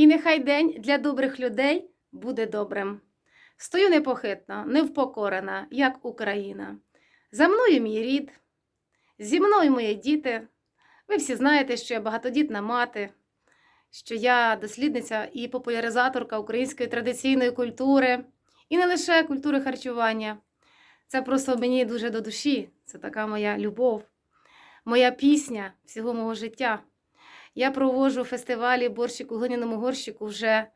І нехай день для добрих людей буде добрим. Стою непохитно, невпокорена, як Україна. За мною мій рід, зі мною мої діти. Ви всі знаєте, що я багатодітна мати, що я дослідниця і популяризаторка української традиційної культури, і не лише культури харчування. Це просто мені дуже до душі. Це така моя любов, моя пісня всього мого життя. Я проводжу фестивалі борщик у глиняному горщику вже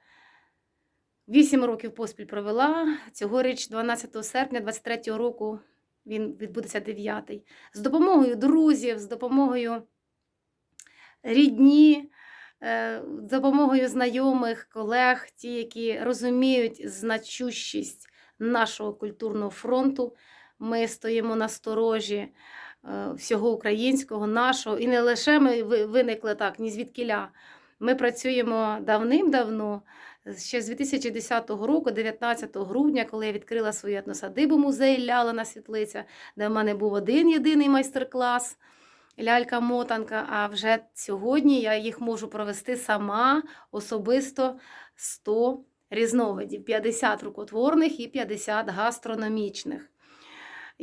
8 років поспіль провела. Цьогоріч, 12 серпня 23 року, він відбудеться 9 З допомогою друзів, з допомогою рідні, е, з допомогою знайомих, колег, ті, які розуміють значущість нашого культурного фронту. Ми стоїмо на сторожі всього українського, нашого, і не лише ми виникли так, ні звідкіля. Ми працюємо давним-давно, ще з 2010 року, 19 грудня, коли я відкрила свою етносадибу музей Лялина Світлиця, де в мене був один єдиний майстер-клас. Лялька-мотанка, а вже сьогодні я їх можу провести сама особисто 100 різновидів: 50 рукотворних і 50 гастрономічних.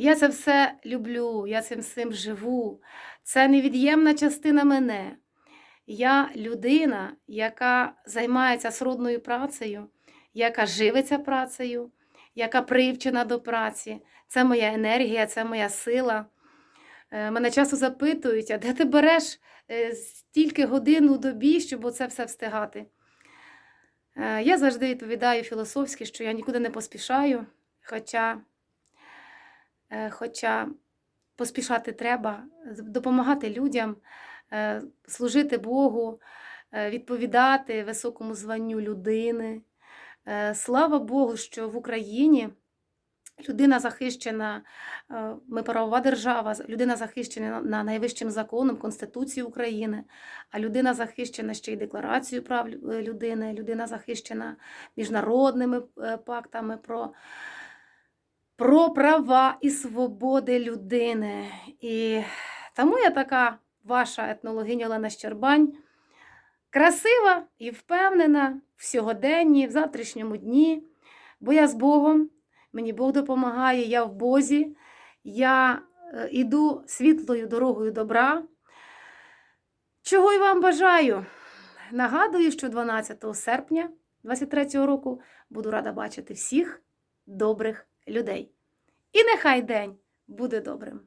Я це все люблю, я цим всім живу. Це невід'ємна частина мене. Я людина, яка займається сродною працею, яка живиться працею, яка привчена до праці. Це моя енергія, це моя сила. Е, Мене часто запитують, а де ти береш е, стільки годин у добі, щоб оце все встигати? Е, Я завжди відповідаю філософськи, що я нікуди не поспішаю, хоча, хоча поспішати треба, допомагати людям, е, служити Богу, е, відповідати високому званню людини. Е, Слава Богу, що в Україні людина захищена, е, ми правова держава, людина захищена на найвищим законом Конституції України, а людина захищена ще й Декларацією прав е, людини, людина захищена міжнародними е, пактами про, про права і свободи людини. І тому я така ваша етнологиня Олена Щербань. Красива і впевнена в сьогоденні, в завтрашньому дні, бо я з Богом, мені Бог допомагає, я в Бозі, я е, іду світлою дорогою добра. Чого й вам бажаю? Нагадую, що 12 серпня 23 року буду рада бачити всіх добрих людей. І нехай день буде добрим.